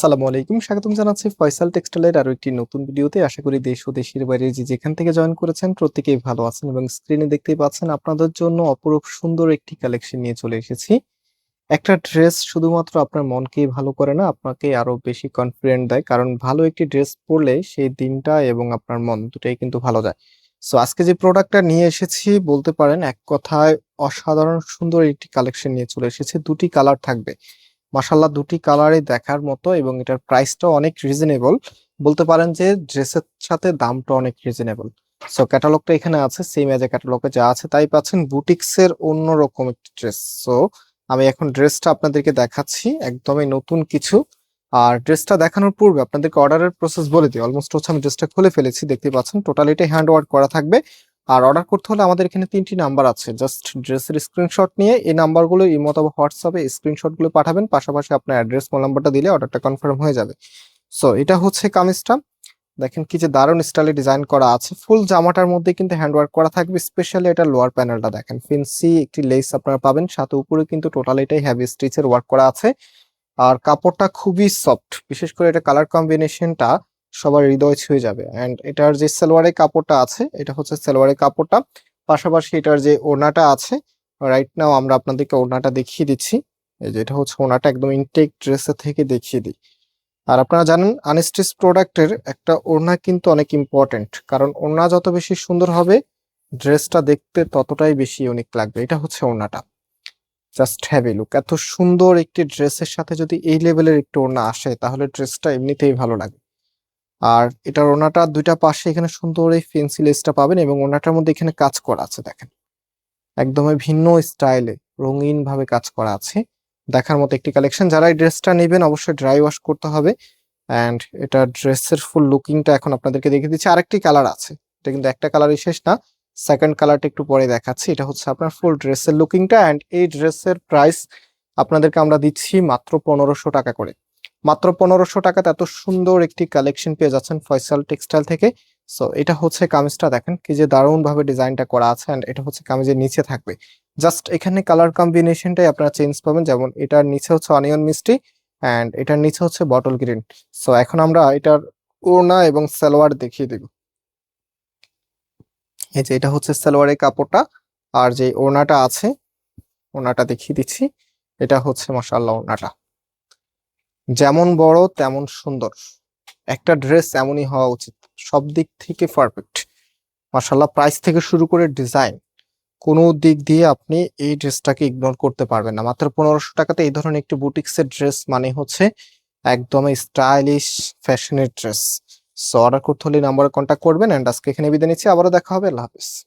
আসসালামু আলাইকুম। স্বাগতম জানাচ্ছি ফয়সাল টেক্সটাইলের আরও একটি নতুন ভিডিওতে। আশা করি দেশ ও দেশের বাইরে যে যেখান থেকে জয়েন করেছেন প্রত্যেকেই ভালো আছেন এবং স্ক্রিনে দেখতেই পাচ্ছেন আপনাদের জন্য অপরূপ সুন্দর একটি কালেকশন নিয়ে চলে এসেছি। একটা ড্রেস শুধুমাত্র আপনার মনকেই ভালো করে না, আপনাকে আরও বেশি কনফিডেন্ট দেয়। কারণ ভালো একটি ড্রেস পরলে সেই দিনটা এবং আপনার মন দুটাই কিন্তু ভালো যায়। সো আজকে যে প্রোডাক্টটা নিয়ে এসেছি, বলতে পারেন এক কথায় অসাধারণ সুন্দর একটি কালেকশন নিয়ে চলে এসেছে। দুটি কালার থাকবে। মাসাল্লাহ দুটি কালারই দেখার মতো এবং এটার প্রাইসটাও অনেক রিজনেবল বলতে পারেন যে ড্রেসের সাথে দামটা অনেক রিজনেবল সো ক্যাটালগটা এখানে আছে সেম এজ এ ক্যাটালগে যা আছে তাই পাচ্ছেন। বুটিক্স এর অন্যরকম একটি ড্রেস সো আমি এখন ড্রেসটা আপনাদেরকে দেখাচ্ছি, একদমই নতুন কিছু। আর ড্রেসটা দেখানোর পূর্বে আপনাদেরকে অর্ডারের প্রসেস বলে দিই। অলমোস্ট হচ্ছে আমি ড্রেসটা খুলে ফেলেছি, দেখতে পাচ্ছেন টোটালিটাই হ্যান্ড ওয়ার্ক করা থাকবে। আর অর্ডার করতে হলে আমাদের এখানে তিনটি নাম্বার আছে। জাস্ট ড্রেসের স্ক্রিনশট নিয়ে এই নাম্বারগুলো ইমো অথবা হোয়াটসঅ্যাপে স্ক্রিনশটগুলো পাঠাবেন, পাশাপাশি আপনার অ্যাড্রেস মোবাইল নাম্বারটা দিলে অর্ডারটা কনফার্ম হয়ে যাবে। সো এটা হচ্ছে কামিজটা। দেখেন কি যে দারুণ স্টাইলে ডিজাইন করা আছে। ফুল জামাটার মধ্যে কিন্তু হ্যান্ড ওয়ার্ক করা থাকবে স্পেশালি এটা লোয়ার প্যানেলটা দেখেন। ফিন্সি একটি লেস আপনারা পাবেন, সাথে উপরে কিন্তু টোটাল এটাই হ্যাভি স্টিচের ওয়ার্ক করা আছে। আর কাপড়টা খুবই সফট বিশেষ করে এটা কালার কম্বিনেশনটা সবার হৃদয় ছুঁয়ে যাবে। অ্যান্ড এটার যে সালোয়ারের কাপড়টা আছে, এটা হচ্ছে সালোয়ারের কাপড়টা। পাশাপাশি এটার যে ওড়নাটা আছে রাইট নাও আমরা আপনাদেরকে ওড়নাটা দেখিয়ে দিচ্ছি। এই যে এটা হচ্ছে ওড়নাটা একদম ইনটেক ড্রেসের থেকে দেখিয়ে দিই। আর আপনারা জানেন আনস্টিচ প্রোডাক্টের একটা ওড়না কিন্তু অনেক ইম্পর্টেন্ট কারণ ওড়না যত বেশি সুন্দর হবে ড্রেসটা দেখতে ততটাই বেশি ইউনিক লাগবে। এটা হচ্ছে ওড়নাটা। জাস্ট হ্যাভ এ লুক এত সুন্দর একটি ড্রেসের সাথে যদি এই লেভেলের একটু ওড়না আসে, তাহলে ড্রেসটা এমনিতেই ভালো লাগে। আর এটার ওনাটা দুইটা পাশে এখানে সুন্দর এই ফেন্সি লেসটা পাবেন এবং ওনাটার মধ্যে এখানে কাজ করা আছে, দেখেন। একদমই ভিন্ন স্টাইলে রঙিন ভাবে কাজ করা আছে। দেখার মতো একটি কালেকশন যারা এই ড্রেসটা নেবেন, অবশ্যই ড্রাই ওয়াশ করতে হবে। অ্যান্ড এটা ড্রেসের ফুল লুকিংটা এখন আপনাদেরকে দেখিয়ে দিচ্ছি। আরেকটি কালার আছে। এটা কিন্তু একটা কালারই শেষ না। সেকেন্ড কালারটা একটু পরে দেখাচ্ছি। এটা হচ্ছে আপনার ফুল ড্রেসের লুকিংটা অ্যান্ড এই ড্রেসের প্রাইস আপনাদেরকে আমরা দিচ্ছি মাত্র পনেরোশো টাকা করে। মাত্র পনেরোশো টাকাতে এত সুন্দর একটি কালেকশন পেয়ে যাচ্ছেন ফয়সাল টেক্সটাইল থেকে। সো এটা হচ্ছে কামিজটা দেখেন, কি যে দারুণ ভাবে ডিজাইনটা করা আছে অ্যান্ড এটা হচ্ছে কামিজের নিচে থাকবে। জাস্ট এখানে কালার কম্বিনেশনটাই আপনারা চেঞ্জ পাবেন, যেমন এটার নিচে হচ্ছে অনিয়ন মিষ্টি অ্যান্ড এটার নিচে হচ্ছে বটল গ্রিন সো এখন আমরা এটার ওড়না এবং সালোয়ার দেখিয়ে দিব। এই যে এটা হচ্ছে সালোয়ারের কাপড়টা, আর যে ওড়নাটা আছে, ওড়নাটা দেখিয়ে দিচ্ছি। এটা হচ্ছে মশাল্লা ওড়নাটা। যেমন বড়, তেমন সুন্দর। একটা ড্রেস এমনই হওয়া উচিত। সব দিক থেকে পারফেক্ট মাসাল্লাহ প্রাইস থেকে শুরু করে ডিজাইন কোনো দিক দিয়ে আপনি এই ড্রেসটাকে ইগনোর করতে পারবেন না। মাত্র পনেরোশো টাকাতে এই ধরনের একটি বুটিক্সের ড্রেস মানে হচ্ছে একদমই স্টাইলিশ ফ্যাশনের ড্রেস সো অর্ডার করতে হলে নাম্বারে কন্ট্যাক্ট করবেন অ্যান্ড আজকে এখানে বিদায় নিচ্ছি। আবারও দেখা হবে। আল্লাহ হাফিজ।